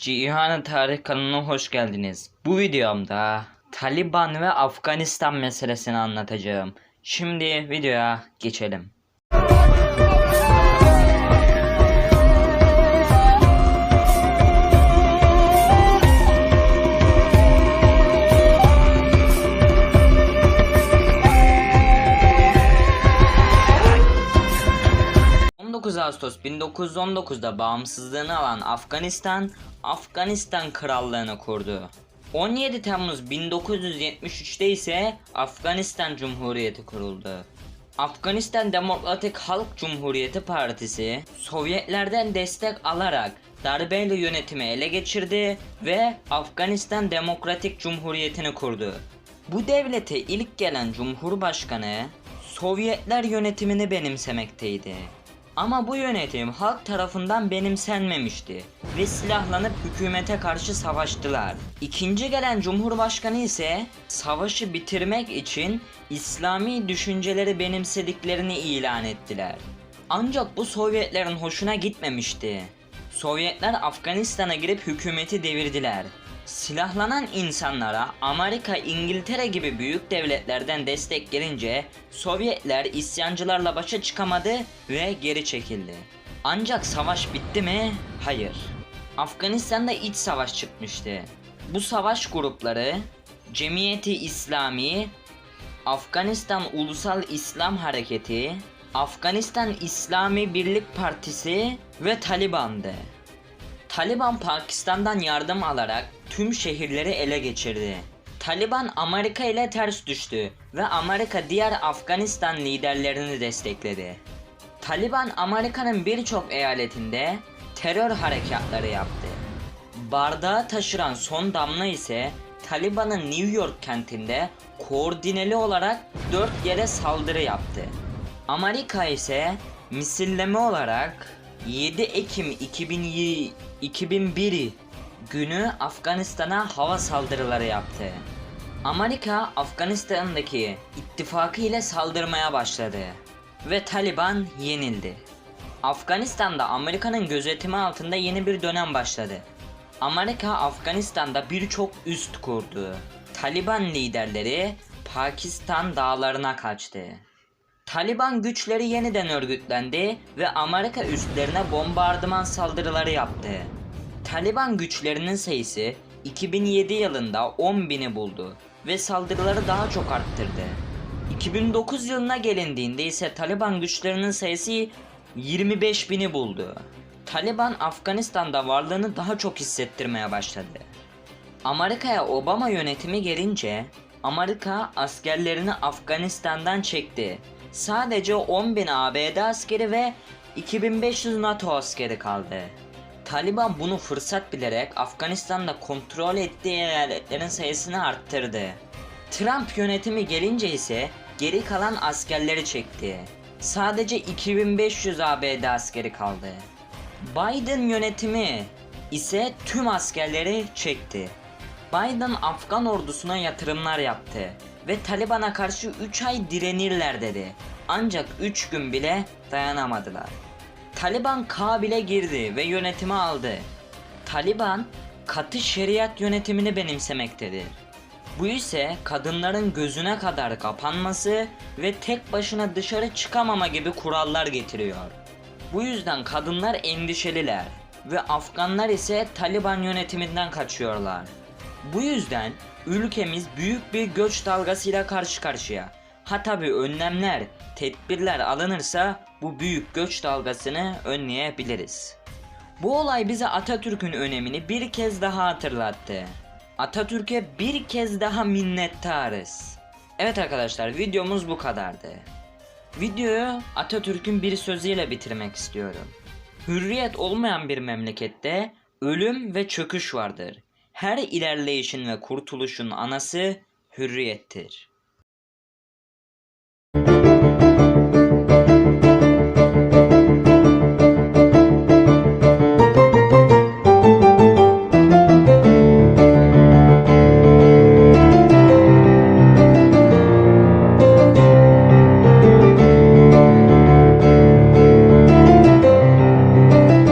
Cihan Tarih kanalına hoş geldiniz. Bu videomda Taliban ve Afganistan meselesini anlatacağım. Şimdi videoya geçelim. ...19 Ağustos 1919'da bağımsızlığını alan Afganistan, Afganistan Krallığını kurdu. 17 Temmuz 1973'te ise Afganistan Cumhuriyeti kuruldu. Afganistan Demokratik Halk Cumhuriyeti Partisi, Sovyetlerden destek alarak darbeyle yönetimi ele geçirdi ve Afganistan Demokratik Cumhuriyeti'ni kurdu. Bu devlete ilk gelen Cumhurbaşkanı Sovyetler yönetimini benimsemekteydi. Ama bu yönetim halk tarafından benimsenmemişti ve silahlanıp hükümete karşı savaştılar. İkinci gelen cumhurbaşkanı ise savaşı bitirmek için İslami düşünceleri benimsediklerini ilan ettiler. Ancak bu Sovyetlerin hoşuna gitmemişti. Sovyetler Afganistan'a girip hükümeti devirdiler. Silahlanan insanlara Amerika, İngiltere gibi büyük devletlerden destek gelince Sovyetler isyancılarla başa çıkamadı ve geri çekildi. Ancak savaş bitti mi? Hayır. Afganistan'da iç savaş çıkmıştı. Bu savaş grupları Cemiyeti İslami, Afganistan Ulusal İslam Hareketi, Afganistan İslami Birlik Partisi ve Taliban'dı. Taliban Pakistan'dan yardım alarak tüm şehirleri ele geçirdi. Taliban Amerika ile ters düştü ve Amerika diğer Afganistan liderlerini destekledi. Taliban Amerika'nın birçok eyaletinde terör harekatları yaptı. Bardağı taşıran son damla ise Taliban'ın New York kentinde koordineli olarak dört yere saldırı yaptı. Amerika ise misilleme olarak 7 Ekim 2000 2001 günü Afganistan'a hava saldırıları yaptı. Amerika Afganistan'daki ittifakı ile saldırmaya başladı ve Taliban yenildi. Afganistan'da Amerika'nın gözetimi altında yeni bir dönem başladı. Amerika Afganistan'da birçok üst kurdu. Taliban liderleri Pakistan dağlarına kaçtı. Taliban güçleri yeniden örgütlendi ve Amerika üstlerine bombardıman saldırıları yaptı. Taliban güçlerinin sayısı 2007 yılında 10 bini buldu ve saldırıları daha çok arttırdı. 2009 yılına gelindiğinde ise Taliban güçlerinin sayısı 25 bini buldu. Taliban Afganistan'da varlığını daha çok hissettirmeye başladı. Amerika'ya Obama yönetimi gelince Amerika askerlerini Afganistan'dan çekti. Sadece 10.000 ABD askeri ve 2500 NATO askeri kaldı. Taliban bunu fırsat bilerek Afganistan'da kontrol ettiği eyaletlerin sayısını arttırdı. Trump yönetimi gelince ise geri kalan askerleri çekti. Sadece 2500 ABD askeri kaldı. Biden yönetimi ise tüm askerleri çekti. Biden Afgan ordusuna yatırımlar yaptı ve Taliban'a karşı 3 ay direnirler dedi. Ancak 3 gün bile dayanamadılar. Taliban Kabil'e girdi ve yönetimi aldı. Taliban katı şeriat yönetimini benimsemektedir. Bu ise kadınların gözüne kadar kapanması ve tek başına dışarı çıkamama gibi kurallar getiriyor. Bu yüzden kadınlar endişeliler ve Afganlar ise Taliban yönetiminden kaçıyorlar. Bu yüzden ülkemiz büyük bir göç dalgasıyla karşı karşıya. Ha tabi önlemler, tedbirler alınırsa bu büyük göç dalgasını önleyebiliriz. Bu olay bize Atatürk'ün önemini bir kez daha hatırlattı. Atatürk'e bir kez daha minnettarız. Evet arkadaşlar videomuz bu kadardı. Videoyu Atatürk'ün bir sözüyle bitirmek istiyorum. Hürriyet olmayan bir memlekette ölüm ve çöküş vardır. Her ilerleyişin ve kurtuluşun anası hürriyettir.